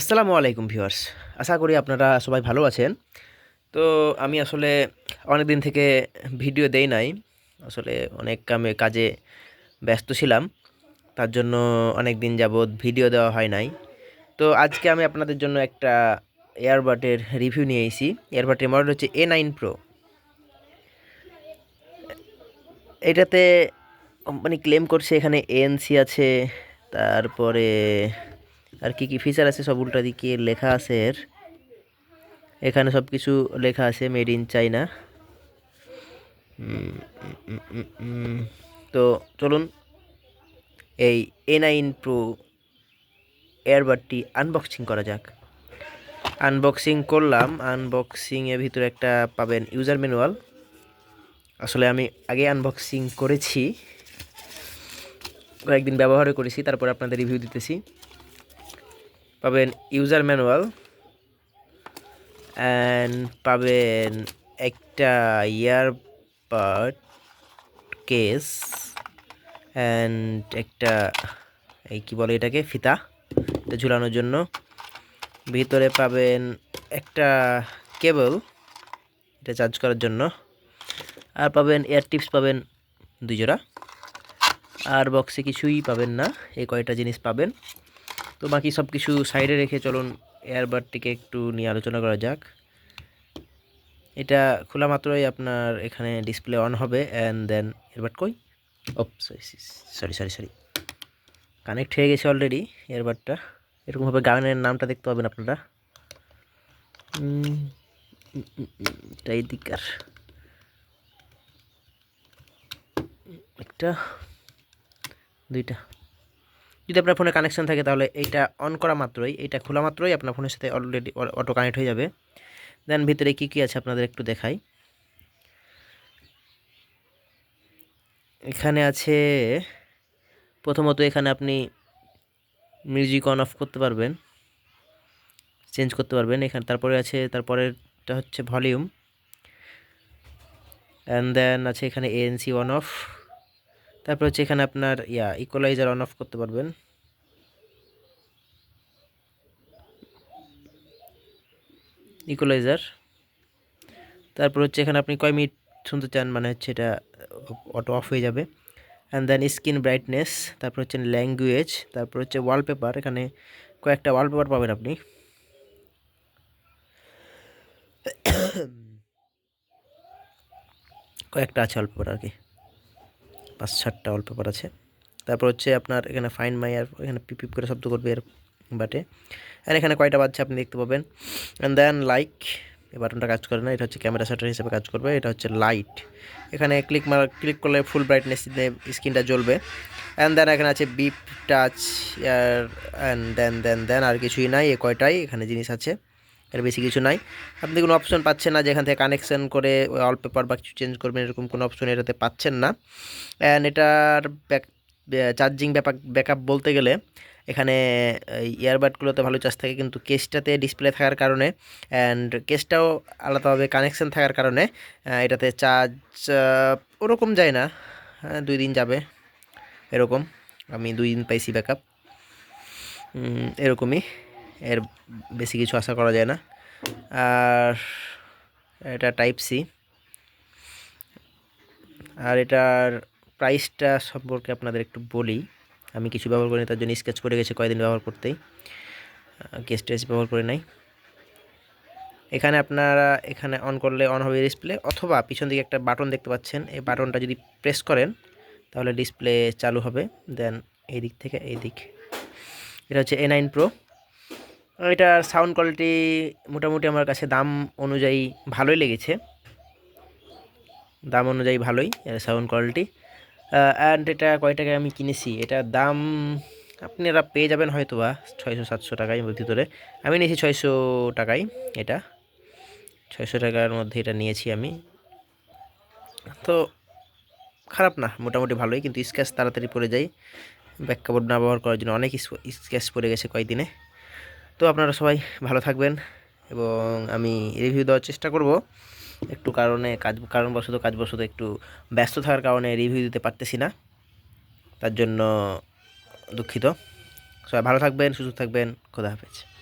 আসসালামু আলাইকুম ভিউয়ার্স। আশা করি আপনারা সবাই ভালো আছেন। তো আমি আসলে অনেক দিন থেকে ভিডিও দেই নাই। আসলে অনেক কামে, কাজে ব্যস্ত ছিলাম। তার জন্য অনেক দিন যাবৎ ভিডিও দেওয়া হয় নাই। তো আজকে আমি আপনাদের জন্য একটা এয়ারবাডের রিভিউ নিয়ে এসেছি। এয়ারবাডের মডেল হচ্ছে এ নাইন প্রো এটাতে কোম্পানি ক্লেম করছে, এখানে এএনসি আছে, তারপরে আর কি কি ফিচার আছে সব উল্টা দিকে লেখা আছে এর। এখানে সব কিছু লেখা আছে মেড ইন চাইনা তো চলুন, এই এ নাইন প্রো এয়ারবাডটি আনবক্সিং করা যাক। আনবক্সিং করলাম আনবক্সিংয়ের ভিতরে একটা পাবেন ইউজার ম্যানুয়াল আসলে আমি আগে আনবক্সিং করেছি, কয়েকদিন ব্যবহারও করেছি, তারপর আপনাদের রিভিউ দিতেছি। পাবেন ইউজার ম্যানুয়াল অ্যান্ড পাবেন একটা ইয়ারবাড কেস অ্যান্ড একটা, এই কী বলে এটাকে, ফিতা, এটা ঝুলানোর জন্য। ভিতরে পাবেন একটা কেবল এটা চার্জ করার জন্য। আর পাবেন এয়ার টিপস পাবেন দুই জোড়া। আর বক্সে কিছুই পাবেন না, এই কয়টা জিনিস পাবেন। তো বাকি সব কিছু সাইডে রেখে চলুন এয়ারবাডটিকে একটু নিয়ে আলোচনা করা যাক। এটা খোলা মাত্রই আপনার এখানে ডিসপ্লে অন হবে অ্যান্ড দেন এয়ারবাড কই? ও sorry sorry sorry sorry connect হয়ে গেছে অলরেডি এয়ারবাডটা এরকমভাবে গানের নামটা দেখতে পাবেন আপনারা। এটাই দিকার একটা, দুইটা। যদি আপনার ফোনে কানেকশন থাকে, তাহলে এইটা অন করা মাত্রই, এইটা খোলা মাত্রই আপনার ফোনের সাথে অলরেডি অটো কানেক্ট হয়ে যাবে। দেন ভিতরে কি কি আছে আপনাদের একটু দেখাই। এখানে আছে, প্রথমত এখানে আপনি মিউজিক অন অফ করতে পারবেন। চেঞ্জ করতে পারবেন এখানে, তারপরে আছে, তারপরেরটা হচ্ছে ভলিউম অ্যান্ড দেন আছে এখানে এএনসি অন অফ তারপর হচ্ছে এখানে আপনার, ইয়া ইকোলাইজার অন অফ করতে পারবেন। ইকোলাইজার তারপর হচ্ছে এখানে আপনি কয় মিনিট শুনতে চান মানে হচ্ছে এটা অটো অফ হয়ে যাবে। অ্যান্ড দেন স্ক্রিন ব্রাইটনেস তারপর হচ্ছে ল্যাঙ্গুয়েজ তারপর হচ্ছে ওয়ালপেপার এখানে কয়েকটা ওয়ালপেপার পাবেন আপনি। কয়েকটা আছে ওয়ালপেপার আর কি। পাঁচ সাতটা অল্প পেপার আছে। তারপর হচ্ছে আপনার এখানে ফাইন মাই আর এখানে পিপ পিপ করে শব্দ করবে এর বাটে। আর এখানে কয়টা বাচ্চা আপনি দেখতে পাবেন। অ্যান্ড দেন লাইক এই বাটনটা কাজ করে না, এটা হচ্ছে ক্যামেরা শাটার হিসেবে কাজ করবে, এটা হচ্ছে লাইট এখানে ক্লিক মার ক্লিক করলে ফুল ব্রাইটনেস স্ক্রিনটা জ্বলবে। অ্যান্ড দেন এখানে আছে বিপ টাচ আর অ্যান্ড দেন দেন দেন আর কিছুই নাই এ কয়টাই এখানে জিনিস আছে। এর বেশি কিছু নাই। আপনি কোনো অপশন পাচ্ছেন না যেখান থেকে কানেকশন করে অল পেপার বা কিছু চেঞ্জ করবেন, এরকম কোনো অপশন এটাতে পাচ্ছেন না। অ্যান্ড এটার ব্যাক চার্জিং ব্যাপার ব্যাকআপ বলতে গেলে এখানে ইয়ারবাডগুলোতে ভালো চার্জ থাকে, কিন্তু কেসটাতে ডিসপ্লে থাকার কারণে অ্যান্ড কেসটাও আলাদাভাবে কানেকশান থাকার কারণে এটাতে চার্জ ওরকম যায় না। দুই দিন যাবে এরকম। আমি দুই দিন পাইছি ব্যাকআপ এরকমই। এর বেশি কিছু আশা করা যায় না। আর এটা টাইপ সি আর এটার প্রাইসটা সম্পর্কে আপনাদের একটু বলি। আমি কিছু ব্যবহার করিনি, তার জন্য স্কেচ করে গেছে কয়েকদিন ব্যবহার করতেই। কেস টেস ব্যবহার করে নাই। এখানে আপনারা এখানে অন করলে অন হবে ডিসপ্লে অথবা পিছন দিকে একটা বাটন দেখতে পাচ্ছেন। এই বাটনটা যদি প্রেস করেন, তাহলে ডিসপ্লে চালু হবে। দেন এই দিক থেকে এই দিক। এটা হচ্ছে এ নাইন প্রো এটার সাউন্ড কোয়ালিটি মোটামুটি আমার কাছে দাম অনুযায়ী ভালোই লেগেছে। দাম অনুযায়ী ভালোই সাউন্ড কোয়ালিটি অ্যান্ড এটা কয় টাকায় আমি কিনেছি? এটার দাম আপনারা পেয়ে যাবেন হয়তো বা ছয়শো, সাতশো টাকায় ভিতরে। আমি নিয়েছি ছয়শো টাকায় এটা। ছয়শো টাকার মধ্যে এটা নিয়েছি আমি। তো খারাপ না, মোটামুটি ভালোই, কিন্তু স্ক্যাচ তাড়াতাড়ি পড়ে যায়। ব্যাক কাপড় না ব্যবহার করার জন্য অনেক স্ক্যাচ পড়ে গেছে কয়েকদিনে তো আপনারা সবাই ভালো থাকবেন এবং আমি রিভিউ দেওয়ার চেষ্টা করব। একটু কারণে কাজ, কারণবশত কাজবশত একটু ব্যস্ত থাকার কারণে রিভিউ দিতে পারতেছি না। তার জন্য দুঃখিত। সবাই ভালো থাকবেন, সুস্থ থাকবেন। খোদা হাফেজ।